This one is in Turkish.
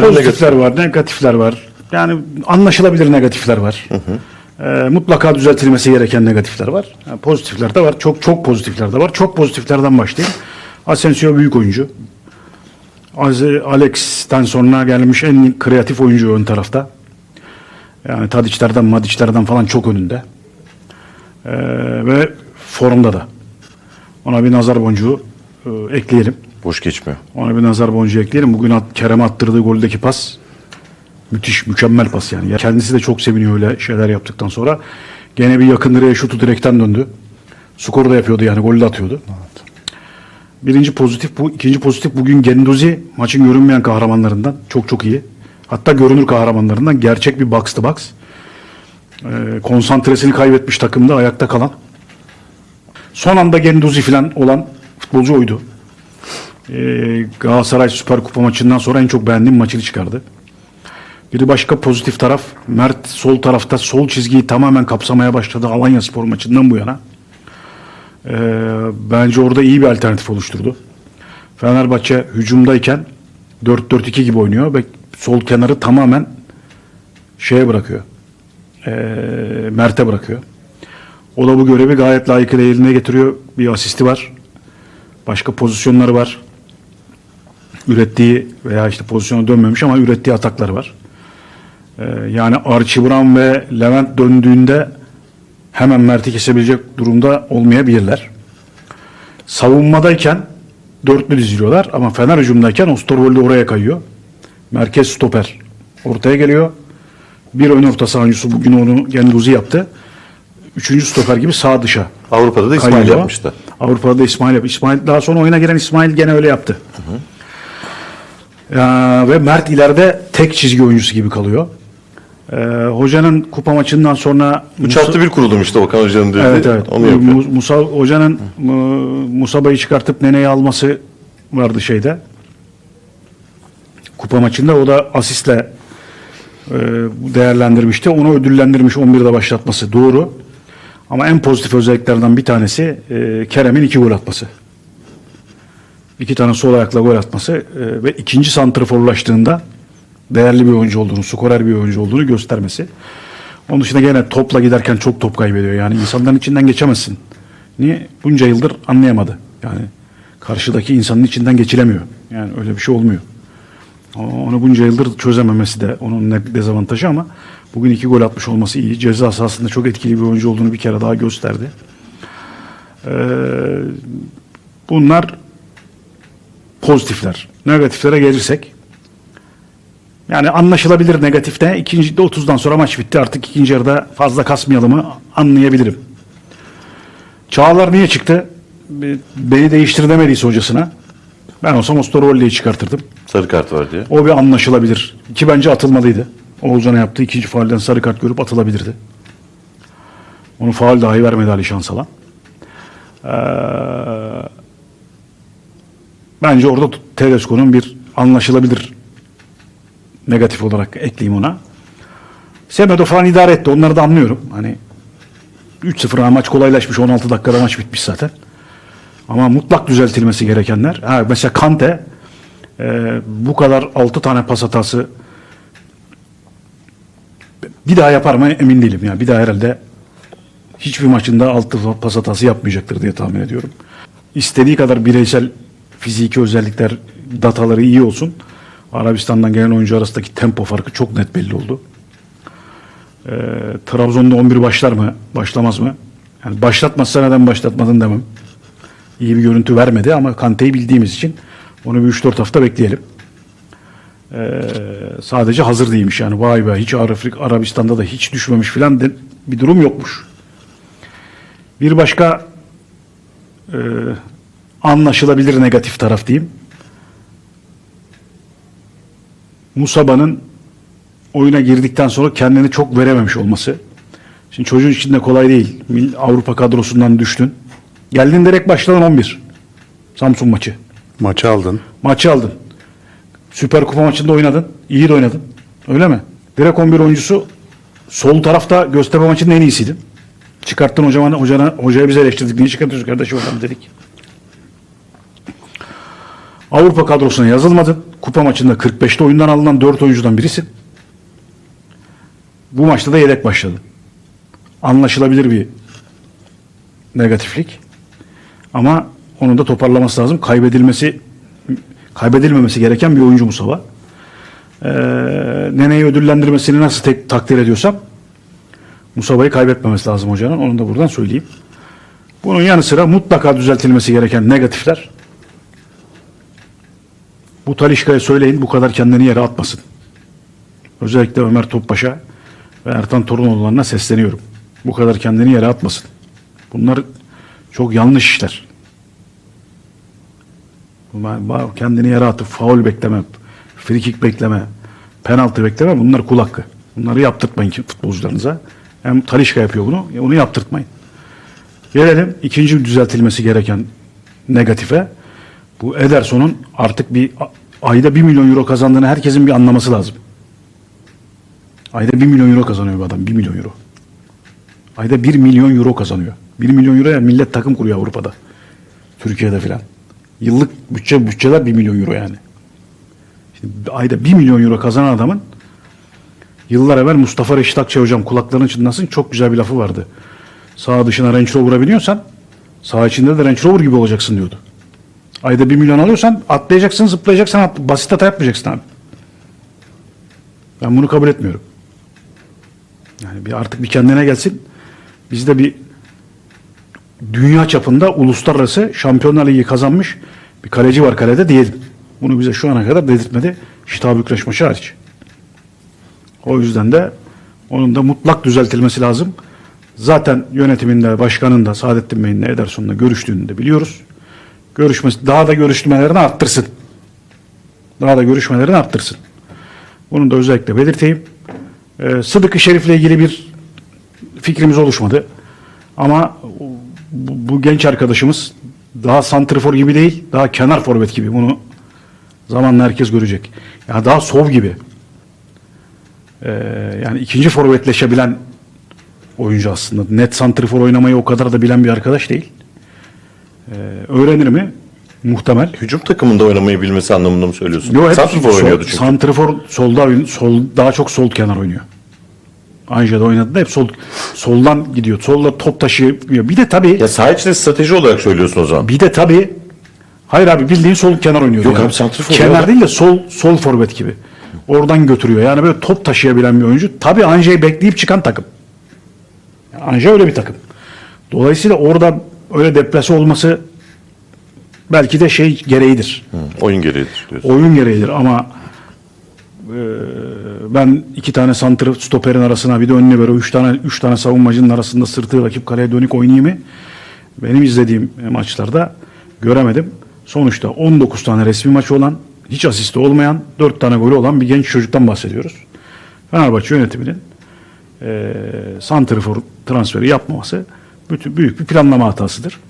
Pozitifler negatif. var, negatifler var. Yani anlaşılabilir negatifler var. Ee, mutlaka düzeltilmesi gereken negatifler var. Yani pozitifler de var. Çok çok pozitifler de var. Çok pozitiflerden başlayayım. Asensio büyük oyuncu. Alex'ten sonra gelmiş en kreatif oyuncu ön tarafta. Yani Tadiçlerden, Madiçlerden falan çok önünde. Ee, ve formda da. Ona bir nazar boncuğu e, ekleyelim. Boş geçmiyor. Ona bir nazar boncuğu ekleyelim. Bugün at, Kerem'e attırdığı goldeki pas müthiş, mükemmel pas yani. Ya Kendisi de çok seviniyor öyle şeyler yaptıktan sonra. Gene bir yakın direğe şutu direkten döndü. Skor da yapıyordu yani golü de atıyordu. Birinci pozitif bu. ikinci pozitif bugün Genduzi maçın görünmeyen kahramanlarından. Çok çok iyi. Hatta görünür kahramanlarından. Gerçek bir box to box. Ee, konsantresini kaybetmiş takımda ayakta kalan. Son anda Genduzi falan olan futbolcu oydu. Ee, Galatasaray Süper Kupa maçından sonra en çok beğendiğim maçını çıkardı. Bir başka pozitif taraf Mert sol tarafta sol çizgiyi tamamen kapsamaya başladı Alanya Spor maçından bu yana. Ee, bence orada iyi bir alternatif oluşturdu. Fenerbahçe hücumdayken 4-4-2 gibi oynuyor ve sol kenarı tamamen şeye bırakıyor. Ee, Mert'e bırakıyor. O da bu görevi gayet layıkıyla eline getiriyor. Bir asisti var. Başka pozisyonları var. Ürettiği veya işte pozisyona dönmemiş ama ürettiği atakları var. Ee, yani Archie Brown ve Levent döndüğünde hemen Mert'i kesebilecek durumda olmayabilirler. Savunmadayken dörtlü diziliyorlar ama Fener hücumdayken Osterwolde oraya kayıyor. Merkez stoper ortaya geliyor. Bir ön orta sahancısı bugün onu Genduzi yaptı. Üçüncü stoper gibi sağ dışa Avrupa'da da İsmail kayıyor. yapmıştı. Avrupa'da da İsmail yap. İsmail daha sonra oyuna giren İsmail gene öyle yaptı. Ya, ve Mert ileride tek çizgi oyuncusu gibi kalıyor. Ee, hocanın kupa maçından sonra Üç hafta bir kurulum işte Okan Hoca'nın dediği. Evet evet. Onu yapıyor. Mu- Musa hocanın e, Musaba'yı çıkartıp Nene'yi alması vardı şeyde. Kupa maçında o da asistle e, değerlendirmişti. Onu ödüllendirmiş 11'de başlatması doğru. Ama en pozitif özelliklerden bir tanesi e, Kerem'in iki gol atması. İki tane sol ayakla gol atması e, ve ikinci santrforlaştığında değerli bir oyuncu olduğunu, skorer bir oyuncu olduğunu göstermesi. Onun dışında gene topla giderken çok top kaybediyor. Yani insanların içinden geçemezsin. Niye? Bunca yıldır anlayamadı. Yani karşıdaki insanın içinden geçilemiyor. Yani öyle bir şey olmuyor. Onu bunca yıldır çözememesi de onun ne dezavantajı ama bugün iki gol atmış olması iyi. Ceza sahasında çok etkili bir oyuncu olduğunu bir kere daha gösterdi. Ee, bunlar pozitifler. Negatiflere gelirsek yani anlaşılabilir negatifte. İkinci de 30'dan sonra maç bitti. Artık ikinci yarıda fazla kasmayalım mı anlayabilirim. Çağlar niye çıktı? Be- Beni değiştir demediyse hocasına. Ben olsam Osterwolde'yi çıkartırdım. Sarı kart var diye. O bir anlaşılabilir. Ki bence atılmalıydı. Oğuzhan'a yaptığı ikinci faalden sarı kart görüp atılabilirdi. Onu faal dahi vermedi Ali Şansalan. Ee, bence orada Tedesco'nun bir anlaşılabilir negatif olarak ekleyeyim ona. Semedo falan idare etti. Onları da anlıyorum. Hani 3-0 maç kolaylaşmış. 16 dakikada maç bitmiş zaten. Ama mutlak düzeltilmesi gerekenler. Ha, mesela Kante e, bu kadar 6 tane pas hatası bir daha yapar mı emin değilim. Yani bir daha herhalde hiçbir maçında 6 pas hatası yapmayacaktır diye tahmin ediyorum. İstediği kadar bireysel fiziki özellikler, dataları iyi olsun. Arabistan'dan gelen oyuncu arasındaki tempo farkı çok net belli oldu. Ee, Trabzon'da 11 başlar mı, başlamaz mı? Yani başlatmazsa neden başlatmadın demem. İyi bir görüntü vermedi ama Kante'yi bildiğimiz için onu bir 3-4 hafta bekleyelim. Ee, sadece hazır değilmiş yani vay be hiç Arafrik, Arabistan'da da hiç düşmemiş filan bir durum yokmuş. Bir başka e, anlaşılabilir negatif taraf diyeyim. Musaba'nın oyuna girdikten sonra kendini çok verememiş olması. Şimdi çocuğun için de kolay değil. Avrupa kadrosundan düştün. Geldin direkt başladın 11. Samsun maçı. Maçı aldın. Maçı aldın. Süper Kupa maçında oynadın. İyi de oynadın. Öyle mi? Direkt 11 oyuncusu sol tarafta Göztepe maçının en iyisiydin. Çıkarttın hocama, hocana, hocaya bize eleştirdik. Niye çıkartıyorsun kardeşim oradan dedik. Avrupa kadrosuna yazılmadın. Kupa maçında 45'te oyundan alınan 4 oyuncudan birisin. Bu maçta da yedek başladın. Anlaşılabilir bir negatiflik. Ama onun da toparlaması lazım. Kaybedilmesi kaybedilmemesi gereken bir oyuncu Mustafa. Ee, Nene'yi ödüllendirmesini nasıl tek, takdir ediyorsam Musaba'yı kaybetmemesi lazım hocanın. Onu da buradan söyleyeyim. Bunun yanı sıra mutlaka düzeltilmesi gereken negatifler. Bu Talişka'ya söyleyin bu kadar kendini yere atmasın. Özellikle Ömer Topbaş'a ve Ertan Torunoğullarına sesleniyorum. Bu kadar kendini yere atmasın. Bunlar çok yanlış işler. Kendini yere atıp faul bekleme, free kick bekleme, penaltı bekleme bunlar kul hakkı. Bunları yaptırtmayın ki futbolcularınıza. Hem Talişka yapıyor bunu, e, onu yaptırtmayın. Gelelim ikinci düzeltilmesi gereken negatife. Bu Ederson'un artık bir ayda 1 milyon euro kazandığını herkesin bir anlaması lazım. Ayda 1 milyon euro kazanıyor bu adam. 1 milyon euro. Ayda 1 milyon euro kazanıyor. 1 milyon euroya millet takım kuruyor Avrupa'da. Türkiye'de filan. Yıllık bütçe bütçeler 1 milyon euro yani. Şimdi ayda 1 milyon euro kazanan adamın yıllar evvel Mustafa Reşit Akçay hocam kulaklarının çınlasın çok güzel bir lafı vardı. Sağ dışına Range Rover'a biniyorsan sağ içinde de Range Rover gibi olacaksın diyordu. Ayda 1 milyon alıyorsan atlayacaksın, zıplayacaksın, at- basit hata yapmayacaksın abi. Ben bunu kabul etmiyorum. Yani bir artık bir kendine gelsin. Bizde bir dünya çapında uluslararası Şampiyonlar Ligi kazanmış bir kaleci var kalede diyelim. Bunu bize şu ana kadar dedirtmedi. Şita Bükreş maçı hariç. O yüzden de onun da mutlak düzeltilmesi lazım. Zaten yönetiminde, başkanın da Saadettin Bey'in de Ederson'la görüştüğünü de biliyoruz. Görüşmesi, daha da görüşmelerini arttırsın. Daha da görüşmelerini arttırsın. Bunu da özellikle belirteyim. Ee, Sıdık-ı Şerif'le ilgili bir fikrimiz oluşmadı. Ama bu, bu genç arkadaşımız daha santrifor gibi değil, daha kenar forvet gibi. Bunu zamanla herkes görecek. Yani daha sov gibi. Ee, yani ikinci forvetleşebilen oyuncu aslında. Net santrifor oynamayı o kadar da bilen bir arkadaş değil. Ee, öğrenir mi? Muhtemel. Hücum takımında oynamayı bilmesi anlamında mı söylüyorsun? Yo, hep Santrfor sol- oynuyordu çünkü. Santrifor solda sol daha çok sol kenar oynuyor. Anja'da oynadı da hep sol soldan gidiyor. Solda top taşıyor. Bir de tabii ya saha içinde strateji olarak söylüyorsun o zaman. bir de tabii hayır abi bildiğin sol kenar oynuyor. Yok abi, santrifor Kenar değil de sol sol forvet gibi. Oradan götürüyor. Yani böyle top taşıyabilen bir oyuncu. Tabii Anja'yı bekleyip çıkan takım. Yani Anja öyle bir takım. Dolayısıyla orada öyle deplase olması belki de şey gereğidir. Hı, oyun gereğidir diyorsun. oyun gereğidir ama e, ben iki tane santrı stoperin arasına bir de önüne böyle üç tane üç tane savunmacının arasında sırtı rakip kaleye dönük oynayayım mı? Benim izlediğim maçlarda göremedim. Sonuçta 19 tane resmi maç olan, hiç asisti olmayan, 4 tane golü olan bir genç çocuktan bahsediyoruz. Fenerbahçe yönetiminin e, santrifor transferi yapmaması bütün büyük bir planlama hatasıdır.